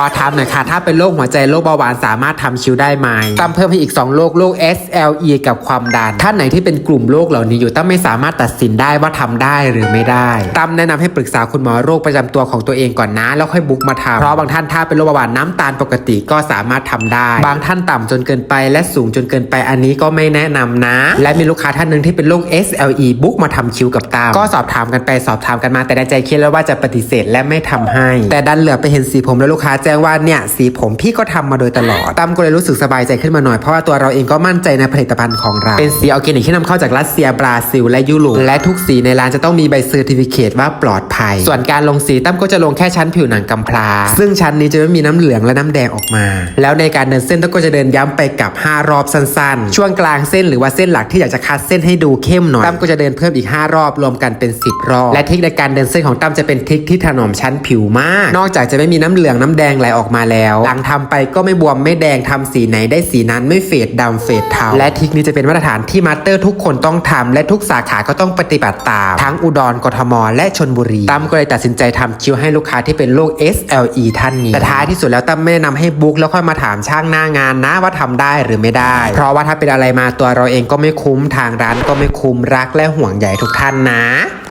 อถามหน่อยค่ะ ถ้าเป็นโรคหัวใจโรคเบาหวานสามารถทำคิ้วได้ไหมตั้มเพิ่มให้อีก 2 โรค โรค SLE กับความดัน ท่านไหนที่เป็นกลุ่มโรคเหล่านี้อยู่ตั้มไม่สามารถตัดสินได้ว่าทำได้หรือไม่ได้ตั้มแนะนำให้ปรึกษาคุณหมอโรคประจำตัวของตัวเองก่อนนะ แล้วค่อยบุ๊กมาทำเพราะบางท่านถ้าเป็นโรคเบาหวานน้ำตาลปกติก็สามารถทำได้ บางท่านต่ำจนเกินไป และสูงจนเกินไปอันนี้ก็ไม่แนะนำนะ และมีลูกค้าท่านหนึ่งที่เป็นโรค SLE บุ๊กมาทำคิ้วกับตามก็สอบถามกันไปสอบถามกันมาแต่ในใจคิดแล้วว่าจะปฏิเสธและไม่ทำให้ แต่ดันเหลือไปเห็นสีผมแล้วลูกค้าแจงว่าเนี่ยสีผมพี่ก็ทำมาโดยตลอดตั้มก็เลยรู้สึกสบายใจขึ้นมาหน่อยเพราะว่าตัวเราเองก็มั่นใจในผลิตภัณฑ์ของเรา เป็นสีออร์แกนิกที่นำเข้าจากรัสเซียบราซิล และยุโรปและทุกสีในร้านจะต้องมีใบเซอร์ติฟิเคตว่าปลอดภัย ส่วนการลงสีตั้มก็จะลงแค่ชั้นผิวหนังกำพร้าซึ่งชั้นนี้จะไม่มีน้ำเหลืองและน้ำแดงออกมา แล้วในการเดินเส้นตั้มก็จะเดินย้ำไปกับ 5 รอบสั้นๆ ช่วงกลางเส้นหรือว่าเส้นหลักที่อยากจะคัดเส้นให้ดูเข้มหน่อยตั้มก็จะเดินเพิ่มอีก 5 รอบรวมกันเป็น 10 รอบ และเทคนิคในการเดินเส้นของตั้มจะเป็นเทคที่ถนอมชั้นผิวมาก นอกจากจะไม่มีน้ำเหลืองน้ำแดงไหลออกมาแล้ว หลังทำไปก็ไม่บวมไม่แดงทำสีไหนได้สีนั้นไม่เฟดดำเฟดเทาและเทคนิคจะเป็นมาตรฐานที่มาสเตอร์ทุกคนต้องทำและทุกสาขาก็ต้องปฏิบัติตาม ทั้งอุดรกทม และชนบุรีตั้มก็เลยตัดสินใจทำคิวให้ลูกค้าที่เป็นโรค SLE ท่านนี้แต่ท้ายที่สุดแล้วตั้มไม่แนะนำให้บุ๊กแล้วค่อยมาถามช่างหน้างานนะว่าทำได้หรือไม่ได้ เพราะว่าถ้าเป็นอะไรมาตัวเราเองก็ไม่คุ้มทางร้านก็ไม่คุ้มรักและห่วงใยทุกท่านนะ